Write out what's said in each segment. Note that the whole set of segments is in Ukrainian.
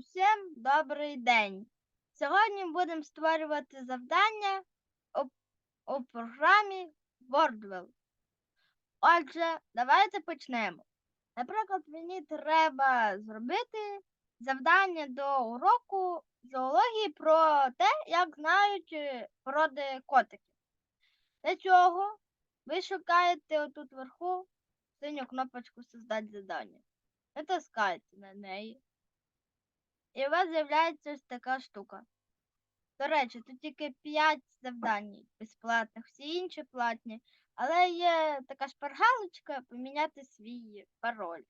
Усім добрий день. Сьогодні будемо створювати завдання у, у програмі WordWell. Отже, давайте почнемо. Наприклад, мені треба зробити завдання до уроку зоології про те, як знають е, породи котиків. Для цього ви шукаєте отут вверху синю кнопочку Создати завдання. Натискаєте на неї. І у вас з'являється ось така штука. До речі, тут тільки 5 завдань безплатних, всі інші платні. Але є така шпаргалочка поміняти свій пароль.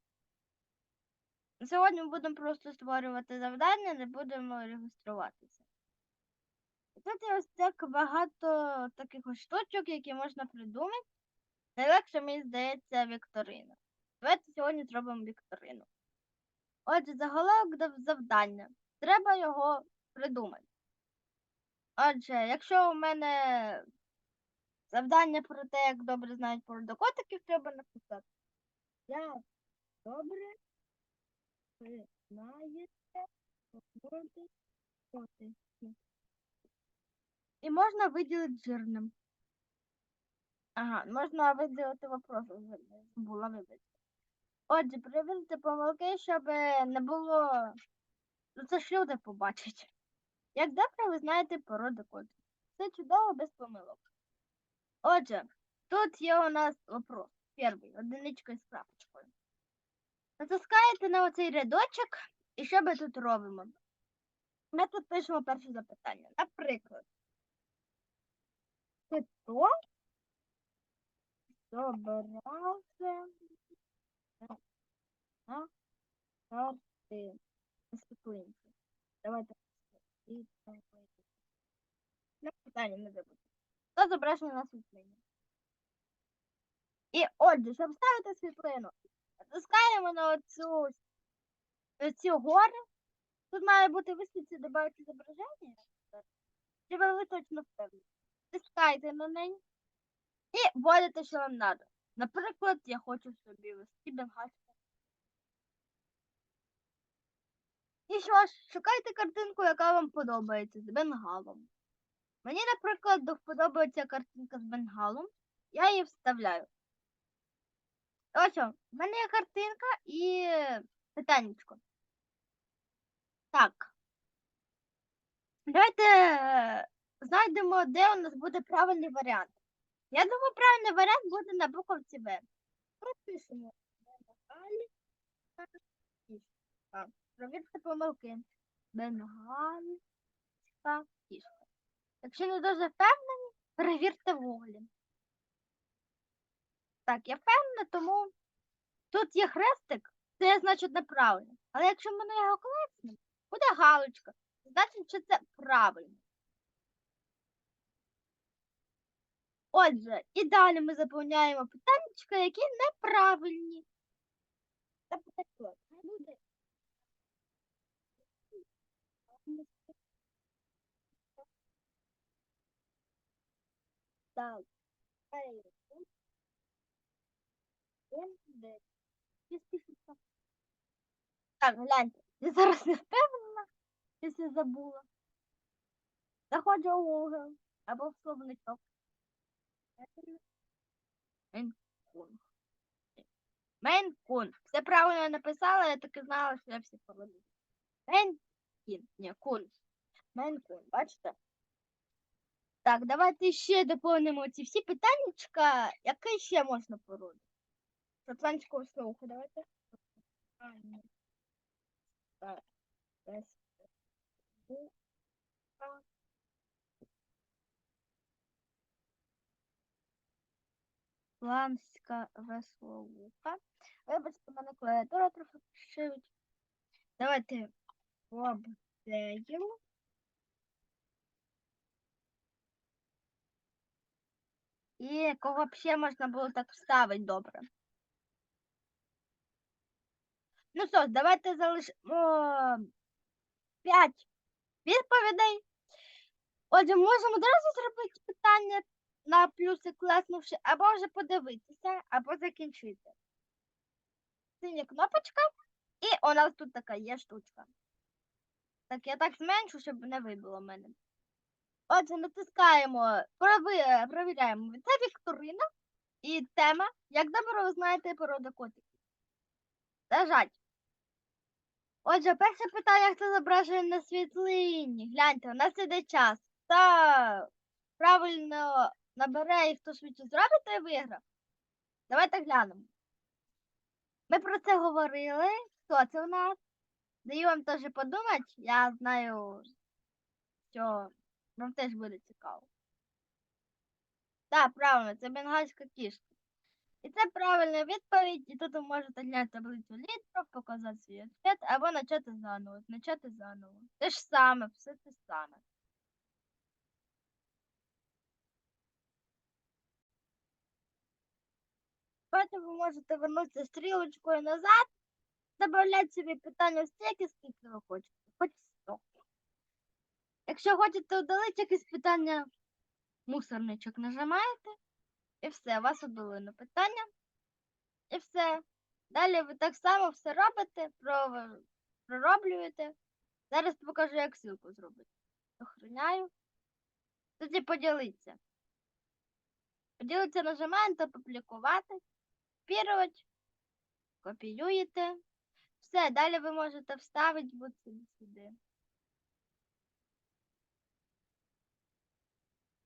Сьогодні ми будемо просто створювати завдання, не будемо реєструватися. І тут є ось так багато таких ось штучок, які можна придумати. Найлегше, мені здається, вікторина. Давайте сьогодні зробимо вікторину. Отже, заголовок до завдання. Треба його придумати. Отже, якщо у мене завдання про те, як добре знають породу котиків, треба написати. Як добре ви знаєте породи котиків. І можна виділити жирним. Ага, можна виділити вопрос. Забула вибачте. Отже, перевірте помилки, щоб не було. Ну це ж люди побачать. Як добре ви знаєте породу котиків. Це чудово без помилок. Отже, тут є у нас вопрос. Перший, одиничкою з крапочкою. Натискаєте на оцей рядочок, і що ми тут робимо? Ми тут пишемо перше запитання. Наприклад, хто собирався на карти світлинки? Давайте. На питання не забудьте. Хто зображений на світлині? І отже, щоб ставити світлину, натискаємо на оцю, оцю гору. Тут має бути висвітлці додати зображення. Чи ви точно впевнені? Тискайте на неї і вводите, що вам треба. Наприклад, я хочу собі вести бенгальську. І що ж, шукайте картинку, яка вам подобається з бенгалом. Мені, наприклад, подобається картинка з бенгалом. Я її вставляю. Ось, в мене є картинка і питаннячко. Так. Давайте е, знайдемо, де у нас буде правильний варіант. Я думаю, правильний варіант буде на буковці В. Та кішка. Провірте помилки. Бенгальська кішка. Якщо не дуже впевнені, перевірте в. Так, я впевнена, тому тут є хрестик, це значить неправильно. Але якщо ми на його класнемо, буде галочка. Значить, що це правильно. Отже, і далі ми заповняємо питаннячка, які неправильні. Буде. Так. Так, гляньте. Я зараз не впевнена, якщо забула. Заходжу у Google або в словничок. Мейн-кунг. Все правильно написала, я так і знала, що я всі породи. Мейн-кін. Ні, кунг. Мейн-кунг, бачите? Так, давайте ще доповнимо ці всі питаннячка. Яке ще можна породи? Шотландського слуху, давайте. Так. Ланська весловуха. Вибачте, мене клавіатура трохи шивить. Давайте обдею. І кого ще можна було так вставити добре. Ну що ж, давайте залишимо 5 відповідей. Отже, можемо одразу зробити питання на плюси класнувши, або вже подивитися, або закінчити. Синя кнопочка, і у нас тут така є штучка. Так, я так зменшу, щоб не вибило мене. Отже, натискаємо, прови- провіряємо. Це Вікторина і тема. Як добре ви знаєте порода котиків. Лежать. Отже, перше питання, хто зображений на світлині. Гляньте, у нас іде час. Та правильно набере і хто швидше зробить, той виграв. Давайте глянемо. Ми про це говорили. Хто це у нас? Даю вам теж подумати. Я знаю, що вам теж буде цікаво. Так, правильно, це бенгальська кішка. І це правильна відповідь, і тут ви можете глянути таблицю літрів, показати свій відповідь, або почати заново. Почати заново. Те ж саме, все те саме. Потім ви можете вернутися стрілочкою назад, додавати собі питання стільки, скільки ви хочете. Хоч 100. Якщо хочете удалити якесь питання, мусорничок нажимаєте, і все, у вас удалено питання. І все. Далі ви так само все робите, пророблюєте. Зараз покажу, як ссылку зробити. Охороняю. Тоді поділитися. Поділитися нажимаєте опублікувати, копірувати, копіюєте. Все, далі ви можете вставити от сюди.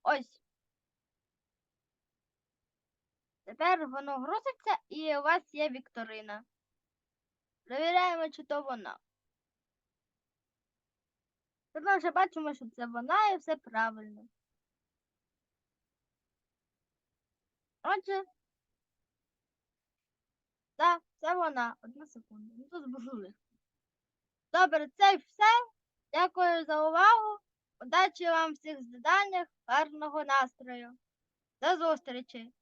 Ось. Тепер воно грузиться і у вас є вікторина. Перевіряємо, чи то вона. Тут ми вже бачимо, що це вона і все правильно. Отже. Так, це вона. Одну секунду. Ну тут було. Добре, це все. Дякую за увагу. Удачі вам всіх в заданнях, гарного настрою. До зустрічі!